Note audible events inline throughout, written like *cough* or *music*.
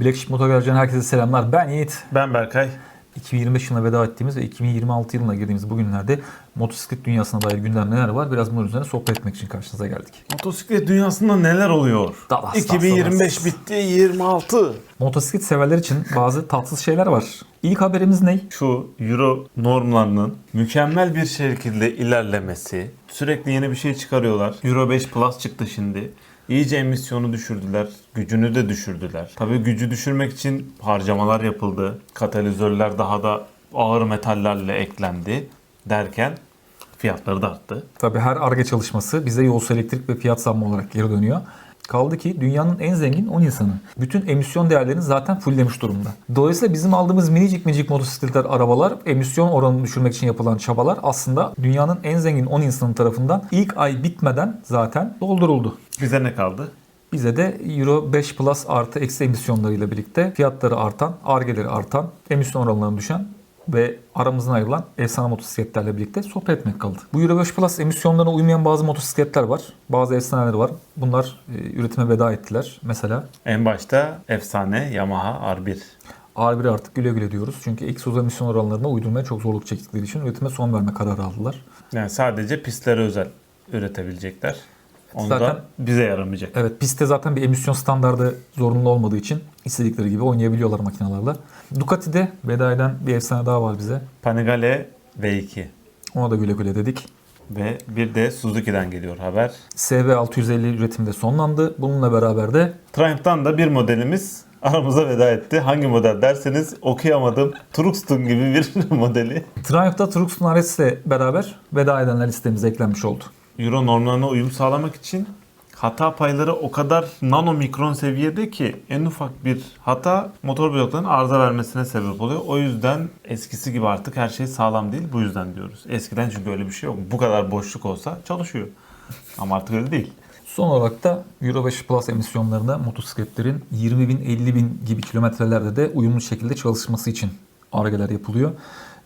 Black Sheep Motogarajı'ndan herkese selamlar. Ben Yiğit. Ben Berkay. 2025 yılına veda ettiğimiz ve 2026 yılına girdiğimiz bu günlerde motosiklet dünyasına dair gündem neler var biraz bunun üzerine sohbet etmek için karşınıza geldik. Motosiklet dünyasında neler oluyor? Dallas, 2025 Dallas. bitti 26. Motosiklet severler için bazı tatsız şeyler var. İlk haberimiz ne? Şu Euro normlarının mükemmel bir şekilde ilerlemesi. Sürekli yeni bir şey çıkarıyorlar. Euro 5 Plus çıktı şimdi. İyice emisyonu düşürdüler. Gücünü de düşürdüler. Tabii gücü düşürmek için harcamalar yapıldı. Katalizörler daha da ağır metallerle eklendi derken fiyatları da arttı. Tabii her ARGE çalışması bize yolsuz elektrik ve fiyat zammı olarak geri dönüyor. Kaldı ki dünyanın en zengin 10 insanı. Bütün emisyon değerlerini zaten fulllemiş durumda. Dolayısıyla bizim aldığımız minicik minicik motosikletler, arabalar, emisyon oranını düşürmek için yapılan çabalar aslında dünyanın en zengin 10 insanı tarafından ilk ay bitmeden zaten dolduruldu. Bize ne kaldı? Bize de Euro 5 Plus artı eksi emisyonlarıyla birlikte fiyatları artan, argeleri artan, emisyon oranlarını düşen ve aramızdan ayrılan efsane motosikletlerle birlikte sohbet etmek kaldı. Bu Euro 5 Plus emisyonlarına uymayan bazı motosikletler var. Bazı efsaneler var. Bunlar e, üretime veda ettiler. Mesela En başta efsane Yamaha R1. R1 artık güle güle diyoruz. Çünkü egzoz emisyon oranlarına uydurmaya çok zorluk çektikleri için üretime son verme kararı aldılar. Yani sadece pistlere özel üretebilecekler. Onda Zaten- bize yaramayacak. Evet pistte zaten bir emisyon standardı zorunlu olmadığı için istedikleri gibi oynayabiliyorlar makinelerle. Ducati'de veda eden bir efsane daha var bize. Panigale V2 Ona da güle güle dedik. ve bir de Suzuki'den geliyor haber. SV650 üretimi de sonlandı. Bununla beraber de Triumph'tan da bir modelimiz aramıza veda etti. Hangi model derseniz okuyamadım. Truxton gibi bir *laughs* modeli. Triumph'da Tucson RS ile beraber veda edenler listemize eklenmiş oldu. Euro normlarına uyum sağlamak için hata payları o kadar nanomikron seviyede ki en ufak bir hata motor bloklarının arıza vermesine sebep oluyor. O yüzden eskisi gibi artık her şey sağlam değil. Bu yüzden diyoruz. Eskiden çünkü öyle bir şey yok. Bu kadar boşluk olsa çalışıyor. Ama artık öyle değil. Son olarak da Euro 5 Plus emisyonlarında motosikletlerin 20 bin 50 bin gibi kilometrelerde de uyumlu şekilde çalışması için argeler yapılıyor.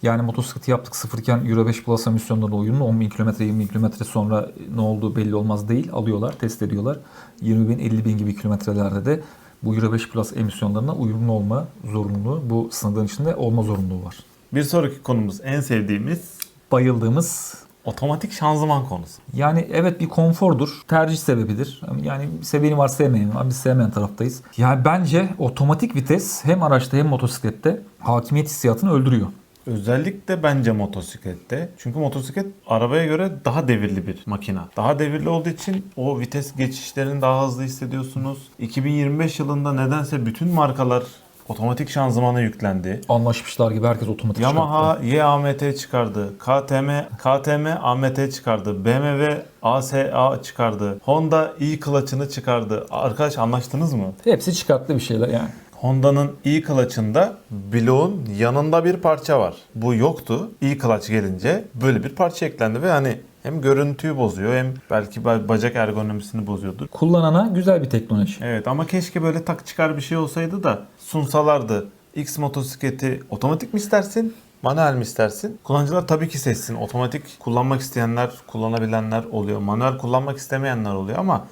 Yani motosikleti yaptık sıfırken Euro 5 Plus emisyonlarına uyumlu 10 bin kilometre 20 bin kilometre sonra ne olduğu belli olmaz değil. Alıyorlar, test ediyorlar. 20 bin 50 bin gibi kilometrelerde de bu Euro 5 Plus emisyonlarına uyumlu olma zorunluluğu, bu sınırların içinde olma zorunluluğu var. Bir sonraki konumuz en sevdiğimiz Bayıldığımız otomatik şanzıman konusu. Yani evet bir konfordur, tercih sebebidir. Yani seveni var sevmeyen var, biz sevmeyen taraftayız. Yani bence otomatik vites hem araçta hem motosiklette hakimiyet hissiyatını öldürüyor. Özellikle bence motosiklette. Çünkü motosiklet arabaya göre daha devirli bir makina. Daha devirli olduğu için o vites geçişlerini daha hızlı hissediyorsunuz. 2025 yılında nedense bütün markalar otomatik şanzımana yüklendi. Anlaşmışlar gibi herkes otomatik çıkarttı. Yamaha YAMT çıkardı. KTM KTM AMT çıkardı. BMW ASA çıkardı. Honda e-clutch'ını çıkardı. Arkadaş anlaştınız mı? Hepsi çıkarttı bir şeyler yani. Honda'nın e-clutch'ında bloğun yanında bir parça var. Bu yoktu. E-clutch gelince böyle bir parça eklendi ve hani hem görüntüyü bozuyor hem belki ba- bacak ergonomisini bozuyordu. Kullanana güzel bir teknoloji. Evet ama keşke böyle tak çıkar bir şey olsaydı da sunsalardı. X motosikleti otomatik mi istersin? Manuel mi istersin? Kullanıcılar tabii ki seçsin. Otomatik kullanmak isteyenler, kullanabilenler oluyor. Manuel kullanmak istemeyenler oluyor ama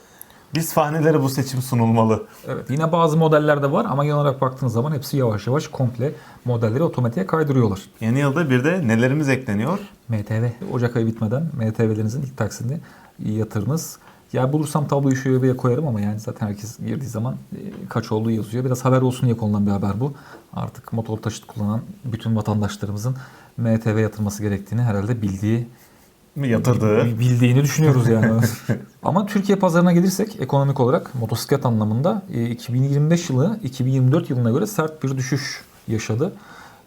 biz fahnelere bu seçim sunulmalı. Evet yine bazı modellerde var ama genel olarak baktığınız zaman hepsi yavaş yavaş komple modelleri otomatiğe kaydırıyorlar. Yeni yılda bir de nelerimiz ekleniyor? MTV. Ocak ayı bitmeden MTV'lerinizin ilk taksini yatırınız. Ya bulursam tabloyu şöyle bir koyarım ama yani zaten herkes girdiği zaman e, kaç olduğu yazıyor. Biraz haber olsun diye konulan bir haber bu. Artık motor taşıt kullanan bütün vatandaşlarımızın MTV yatırması gerektiğini herhalde bildiği yatırdığı? bildiğini düşünüyoruz yani. *laughs* Ama Türkiye pazarına gelirsek ekonomik olarak motosiklet anlamında e, 2025 yılı 2024 yılına göre sert bir düşüş yaşadı.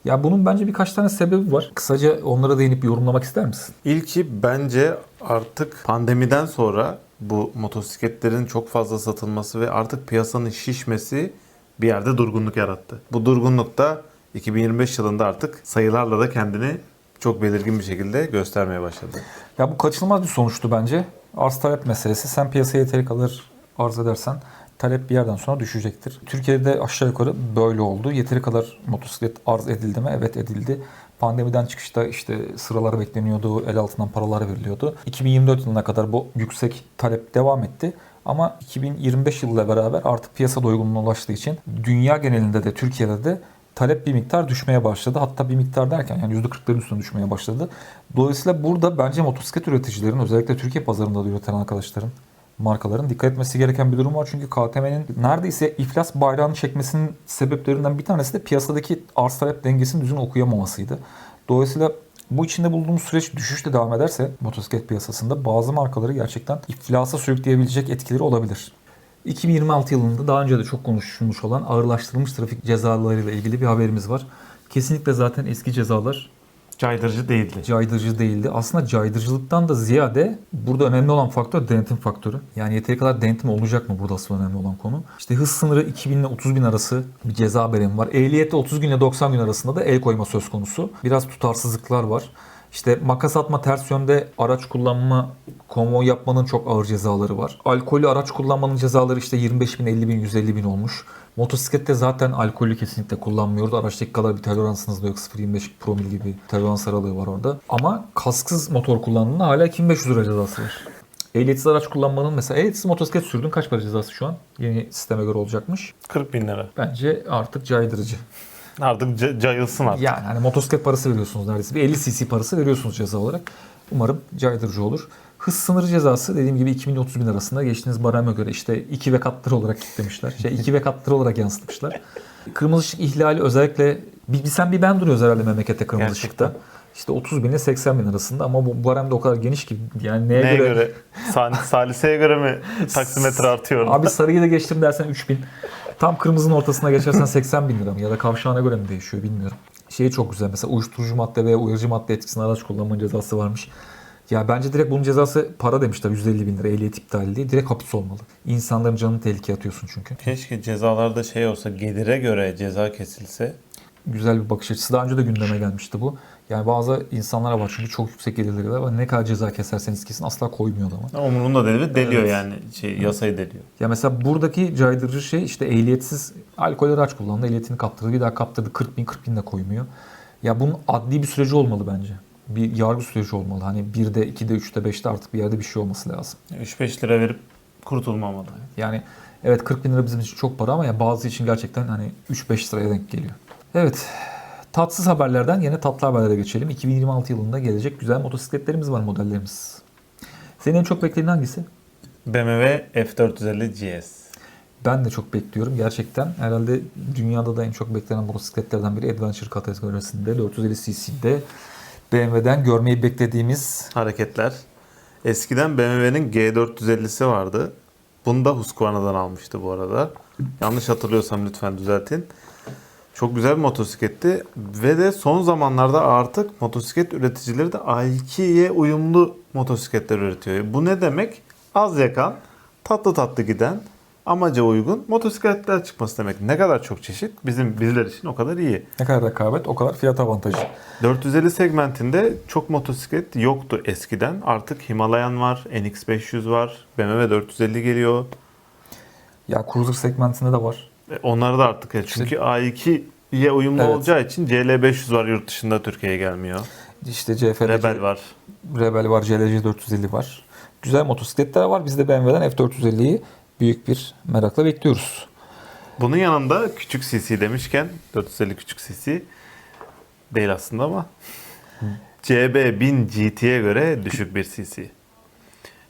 Ya bunun bence birkaç tane sebebi var. Kısaca onlara değinip yorumlamak ister misin? İlki bence artık pandemiden sonra bu motosikletlerin çok fazla satılması ve artık piyasanın şişmesi bir yerde durgunluk yarattı. Bu durgunluk da 2025 yılında artık sayılarla da kendini çok belirgin bir şekilde göstermeye başladı. Ya bu kaçınılmaz bir sonuçtu bence. Arz talep meselesi. Sen piyasaya yeteri kadar arz edersen talep bir yerden sonra düşecektir. Türkiye'de aşağı yukarı böyle oldu. Yeteri kadar motosiklet arz edildi mi? Evet edildi. Pandemiden çıkışta işte sıralar bekleniyordu, el altından paralar veriliyordu. 2024 yılına kadar bu yüksek talep devam etti. Ama 2025 yılıyla beraber artık piyasa doygunluğuna ulaştığı için dünya genelinde de Türkiye'de de talep bir miktar düşmeye başladı. Hatta bir miktar derken yani %40'ların üstüne düşmeye başladı. Dolayısıyla burada bence motosiklet üreticilerin özellikle Türkiye pazarında da üreten arkadaşların markaların dikkat etmesi gereken bir durum var. Çünkü KTM'nin neredeyse iflas bayrağını çekmesinin sebeplerinden bir tanesi de piyasadaki arz talep dengesini düzgün okuyamamasıydı. Dolayısıyla bu içinde bulunduğumuz süreç düşüşle devam ederse motosiklet piyasasında bazı markaları gerçekten iflasa sürükleyebilecek etkileri olabilir. 2026 yılında daha önce de çok konuşulmuş olan ağırlaştırılmış trafik cezalarıyla ilgili bir haberimiz var. Kesinlikle zaten eski cezalar Caydırıcı değildi. caydırıcı değildi. Aslında caydırıcılıktan da ziyade burada önemli olan faktör denetim faktörü. Yani yeteri kadar denetim olacak mı burada asıl önemli olan konu. İşte hız sınırı 2000 ile 30 bin arası bir ceza beremi var. Ehliyette 30 gün ile 90 gün arasında da el koyma söz konusu. Biraz tutarsızlıklar var. İşte makas atma ters yönde araç kullanma, konvoy yapmanın çok ağır cezaları var. Alkolü araç kullanmanın cezaları işte 25 bin, 50 bin, 150 bin olmuş. Motosiklette zaten alkolü kesinlikle kullanmıyoruz. Araçtaki kadar bir toleransınız da yok. 0.25 promil gibi tolerans aralığı var orada. Ama kasksız motor kullandığında hala 2500 lira cezası var. Ehliyetsiz araç kullanmanın mesela ehliyetsiz motosiklet sürdün kaç para cezası şu an? Yeni sisteme göre olacakmış. 40 bin lira. Bence artık caydırıcı. Artık ca- cayılsın artık. Yani hani motosiklet parası veriyorsunuz neredeyse. Bir 50 cc parası veriyorsunuz ceza olarak. Umarım caydırıcı olur. Hız sınırı cezası dediğim gibi 2000-30 bin arasında geçtiğiniz bareme göre işte 2 ve katları olarak kitlemişler. Şey 2 ve katları olarak yansıtmışlar. Kırmızı ışık ihlali özellikle bir, bir sen bir ben duruyoruz herhalde memlekette kırmızı Gerçekten. ışıkta. İşte 30 bin ile 80 bin arasında ama bu barem de o kadar geniş ki yani neye, Neye göre, göre? Sa- Salise'ye göre mi *laughs* taksimetre artıyor? Abi sarıyı da geçtim dersen 3000. Tam kırmızının ortasına geçersen 80 bin lira mı? Ya da kavşağına göre mi değişiyor bilmiyorum. Şeyi çok güzel mesela uyuşturucu madde veya uyarıcı madde etkisinde araç kullanmanın cezası varmış. Ya bence direkt bunun cezası para demişler 150 bin lira ehliyet iptali diye. Direkt hapis olmalı. İnsanların canını tehlikeye atıyorsun çünkü. Keşke cezalarda şey olsa gelire göre ceza kesilse. Güzel bir bakış açısı. Daha önce de gündeme gelmişti bu. Yani bazı insanlara var çünkü çok yüksek gelirleri var. Ne kadar ceza keserseniz kesin asla koymuyor adama. Umurunda ve deliyor Evet. yani. Şey, yasayı deliyor. Ya mesela buradaki caydırıcı şey işte ehliyetsiz alkol araç kullandı. Ehliyetini kaptırdı. Bir daha kaptırdı. 40 bin 40 bin de koymuyor. Ya bunun adli bir süreci olmalı bence. Bir yargı süreci olmalı. Hani 1'de, 2'de, 3'te, 5'te artık bir yerde bir şey olması lazım. 3-5 lira verip kurtulmamalı. Yani evet 40 bin lira bizim için çok para ama ya bazı için gerçekten hani 3-5 liraya denk geliyor. Evet. Tatsız haberlerden yine tatlı haberlere geçelim. 2026 yılında gelecek güzel motosikletlerimiz var modellerimiz. Senin en çok beklediğin hangisi? BMW F450 GS. Ben de çok bekliyorum. Gerçekten herhalde dünyada da en çok beklenen motosikletlerden biri Adventure kategorisinde 450 cc'de BMW'den görmeyi beklediğimiz Hareketler. Eskiden BMW'nin G450'si vardı. Bunu da Husqvarna'dan almıştı bu arada. Yanlış hatırlıyorsam lütfen düzeltin. Çok güzel bir motosikletti ve de son zamanlarda artık motosiklet üreticileri de A2'ye uyumlu motosikletler üretiyor. Bu ne demek? Az yakan, tatlı tatlı giden, amaca uygun motosikletler çıkması demek. Ne kadar çok çeşit bizim bizler için o kadar iyi. ne kadar rekabet o kadar fiyat avantajı. 450 segmentinde çok motosiklet yoktu eskiden. Artık Himalayan var, NX500 var, BMW 450 geliyor. Ya cruiser segmentinde de var. E, Onları da artık çünkü A2'ye uyumlu Evet. olacağı için CL500 var yurt dışında Türkiye'ye gelmiyor. İşte CFR, Rebel var. Rebel var, CLC 450 var. Güzel motosikletler var. Biz de BMW'den F450'yi büyük bir merakla bekliyoruz. Bunun yanında küçük CC demişken 450 küçük CC değil aslında ama CB1000 GT'ye göre düşük bir CC.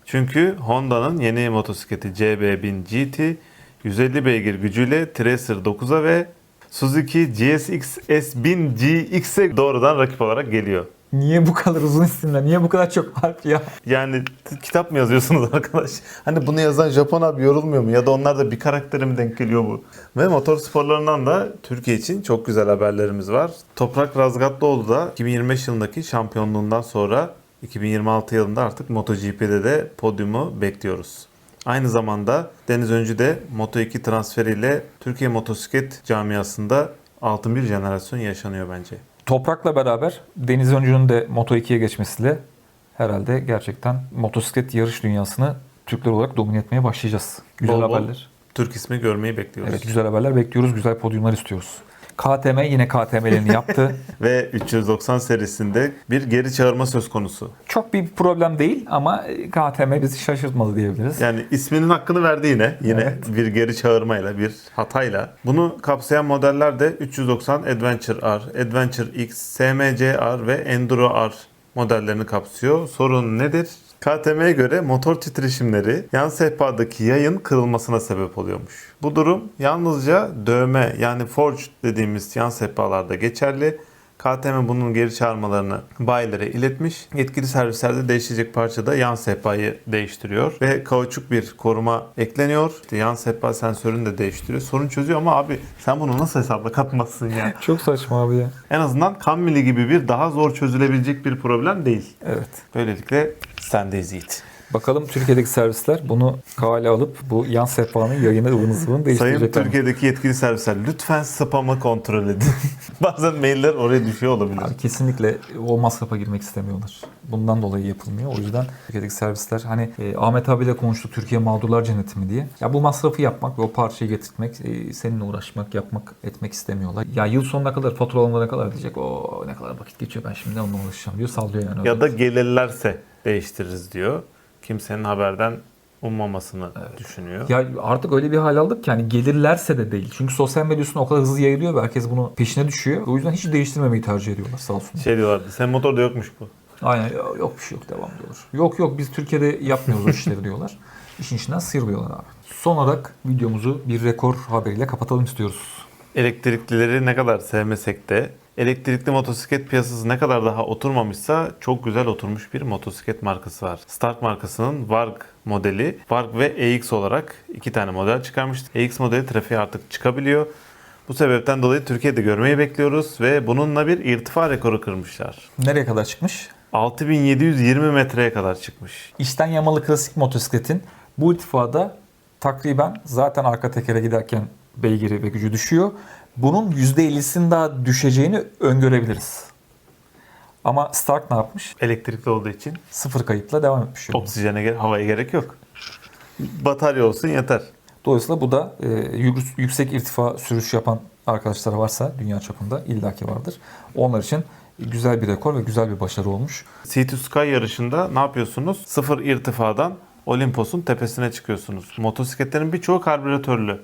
Çünkü Honda'nın yeni motosikleti CB1000 GT 150 beygir gücüyle Tracer 9'a ve Suzuki GSX S1000 GX'e doğrudan rakip olarak geliyor. Niye bu kadar uzun isimler? Niye bu kadar çok harf ya? Yani kitap mı yazıyorsunuz arkadaş? Hani bunu yazan Japon abi yorulmuyor mu? Ya da onlar da bir karaktere mi denk geliyor bu? Ve motor sporlarından da Türkiye için çok güzel haberlerimiz var. Toprak Razgatlıoğlu da 2025 yılındaki şampiyonluğundan sonra 2026 yılında artık MotoGP'de de podyumu bekliyoruz. Aynı zamanda Deniz Öncü de Moto2 transferiyle Türkiye motosiklet camiasında altın bir jenerasyon yaşanıyor bence. Toprak'la beraber Deniz Öncü'nün de Moto2'ye geçmesiyle herhalde gerçekten motosiklet yarış dünyasını Türkler olarak domine etmeye başlayacağız. Güzel Bol bol haberler. Türk ismi görmeyi bekliyoruz. Evet güzel haberler bekliyoruz. Güzel podyumlar istiyoruz. KTM yine KTM'lerini yaptı. *laughs* Ve 390 serisinde bir geri çağırma söz konusu. Çok bir problem değil ama KTM bizi şaşırtmadı diyebiliriz. Yani isminin hakkını verdi yine. Yine Evet. bir geri çağırmayla, bir hatayla. Bunu kapsayan modeller de 390 Adventure R, Adventure X, SMC R ve Enduro R modellerini kapsıyor. Sorun nedir? KTM'ye göre motor titreşimleri yan sehpadaki yayın kırılmasına sebep oluyormuş. Bu durum yalnızca dövme yani forge dediğimiz yan sehpalarda geçerli. KTM bunun geri çağırmalarını bayilere iletmiş. Yetkili servislerde değişecek parçada yan sehpayı değiştiriyor ve kauçuk bir koruma ekleniyor. İşte yan sehpa sensörünü de değiştiriyor. Sorun çözüyor ama abi sen bunu nasıl hesapla katmazsın ya? *laughs* Çok saçma abi ya. en azından Kammili gibi bir daha zor çözülebilecek bir problem değil. Evet. Böylelikle sendeyiz Yiğit. Bakalım Türkiye'deki servisler bunu kale alıp bu yan sehpanın yayını ıvını zıvını Sayın değiştirecekler. mi? Türkiye'deki yetkili servisler lütfen spamı kontrol edin. *laughs* Bazen mailler oraya düşüyor olabilir. Abi kesinlikle o masrafa girmek istemiyorlar. Bundan dolayı yapılmıyor. O yüzden Türkiye'deki servisler hani e, Ahmet abiyle konuştuk Türkiye Mağdurlar Cenneti mi diye. Ya bu masrafı yapmak ve o parçayı getirtmek, e, seninle uğraşmak, yapmak, etmek istemiyorlar. Ya yıl sonuna kadar faturalamalara kadar diyecek. O ne kadar vakit geçiyor ben şimdi onunla uğraşacağım diyor. Sallıyor yani. Ya da gelirlerse değiştiririz diyor. Kimsenin haberden ummamasını düşünüyor. Ya artık öyle bir hal aldık ki hani gelirlerse de değil. Çünkü sosyal medya üstüne o kadar hızlı yayılıyor ve herkes bunu peşine düşüyor. O yüzden hiç değiştirmemeyi tercih ediyorlar sağ olsun. Şey diyorlardı, sen motorda yokmuş bu. Aynen "Yo- yok bir şey yok devam diyorlar. Yok yok biz Türkiye'de yapmıyoruz o işleri diyorlar. *laughs* İşin içinden sıyrılıyorlar abi. Son olarak videomuzu bir rekor haberiyle kapatalım istiyoruz. Elektriklileri ne kadar sevmesek de elektrikli motosiklet piyasası ne kadar daha oturmamışsa çok güzel oturmuş bir motosiklet markası var. Stark markasının Varg modeli, Varg ve EX olarak iki tane model çıkarmıştı. EX modeli trafiğe artık çıkabiliyor. Bu sebepten dolayı Türkiye'de görmeyi bekliyoruz ve bununla bir irtifa rekoru kırmışlar. Nereye kadar çıkmış? 6720 metreye kadar çıkmış. İçten yamalı klasik motosikletin bu irtifada takriben zaten arka tekere giderken beygiri ve gücü düşüyor. Bunun %50'sinin daha düşeceğini öngörebiliriz. Ama Stark ne yapmış? Elektrikli olduğu için Sıfır kayıpla devam etmiş. yoluna. oksijene, ge- havaya gerek yok. Batarya olsun yeter. Dolayısıyla bu da e, yük- yüksek irtifa sürüş yapan arkadaşlar varsa dünya çapında illaki vardır. Onlar için güzel bir rekor ve güzel bir başarı olmuş. Sea Sky yarışında ne yapıyorsunuz? Sıfır irtifadan Olimpos'un tepesine çıkıyorsunuz. Motosikletlerin birçoğu karbüratörlü.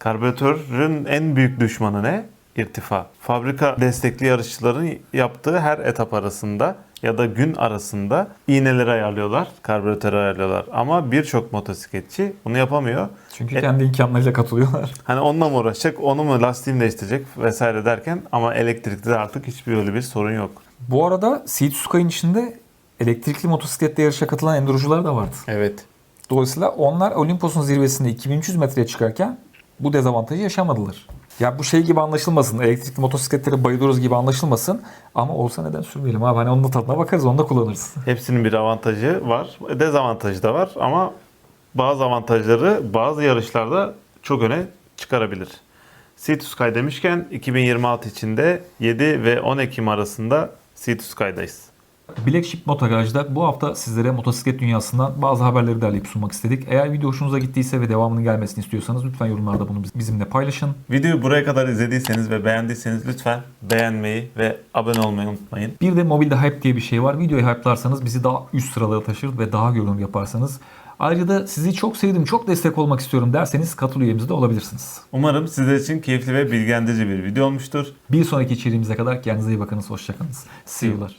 Karbüratörün en büyük düşmanı ne? İrtifa. Fabrika destekli yarışçıların yaptığı her etap arasında ya da gün arasında iğneleri ayarlıyorlar, karbüratörü ayarlıyorlar. Ama birçok motosikletçi bunu yapamıyor. Çünkü E- kendi imkanlarıyla katılıyorlar. *laughs* Hani onunla mı uğraşacak, onu mu lastiğini değiştirecek vesaire derken ama elektrikli de artık hiçbir öyle bir sorun yok. Bu arada Seat Sky'ın içinde elektrikli motosikletle yarışa katılan endurocular da vardı. Evet. Dolayısıyla onlar Olimpos'un zirvesinde 2300 metreye çıkarken bu dezavantajı yaşamadılar. Ya bu şey gibi anlaşılmasın. Elektrikli motosikletlere bayılıyoruz gibi anlaşılmasın. Ama olsa neden sürmeyelim abi. Hani onun da tadına bakarız, onu da kullanırız. Hepsinin bir avantajı var, dezavantajı da var ama bazı avantajları bazı yarışlarda çok öne çıkarabilir. Sky demişken 2026 içinde 7 ve 10 Ekim arasında Sky'dayız. Black Sheep Motogaraj'da bu hafta sizlere motosiklet dünyasından bazı haberleri derleyip sunmak istedik. Eğer video hoşunuza gittiyse ve devamının gelmesini istiyorsanız lütfen yorumlarda bunu biz- bizimle paylaşın. Videoyu buraya kadar izlediyseniz ve beğendiyseniz lütfen beğenmeyi ve abone olmayı unutmayın. Bir de mobilde hype diye bir şey var. Videoyu hype'larsanız bizi daha üst sıralara taşır ve daha görünür yaparsanız. Ayrıca da sizi çok sevdim, çok destek olmak istiyorum derseniz katıl üyemiz de olabilirsiniz. Umarım sizler için keyifli ve bilgilendirici bir video olmuştur. Bir sonraki içeriğimize kadar kendinize iyi bakınız, hoşçakalınız. See you'lar.